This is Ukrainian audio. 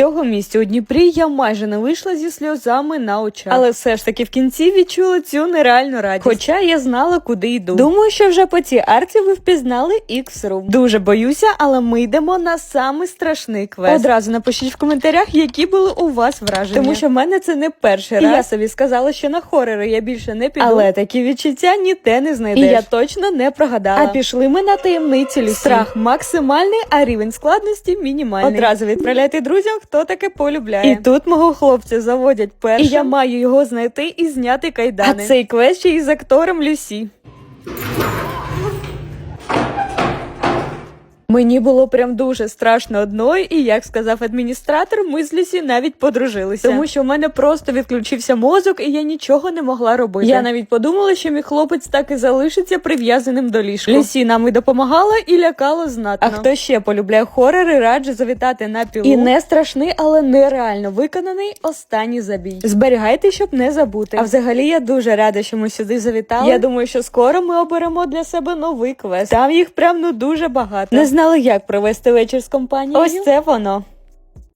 Цього місця у Дніпрі я майже не вийшла зі сльозами на очах. Але все ж таки в кінці відчула цю нереальну радість. Хоча я знала, куди йду. Думаю, що вже по цій арці ви впізнали X-Room. Дуже боюся, але ми йдемо на самий страшний квест. Одразу напишіть в коментарях, які були у вас враження. Тому що в мене це не перший раз. І я собі сказала, що на хорори я більше не піду. Але такі відчуття ніде не знайдеш. І я точно не прогадала. А пішли ми на таємниці лісу. Страх максимальний, а рівень складності мінімальний. Одразу відправляйте друзям, хто таке полюбляє. І тут мого хлопця заводять першим. І я маю його знайти і зняти кайдани. А цей квест ще із актором Люсі. Мені було прям дуже страшно одною, і як сказав адміністратор, ми з Люсі навіть подружилися. Тому що в мене просто відключився мозок, і я нічого не могла робити. Я навіть подумала, що мій хлопець так і залишиться прив'язаним до ліжка. Люсі нам і допомагала і лякала знатно. А хто ще полюбляє хорори, раджу завітати на пілу. І не страшний, але нереально виконаний останній забій. Зберігайте, щоб не забути. А взагалі я дуже рада, що ми сюди завітали. Я думаю, що скоро ми оберемо для себе новий квест. Там їх прям ну дуже багато. Не знали, як провести вечір з компанією. Ось це воно.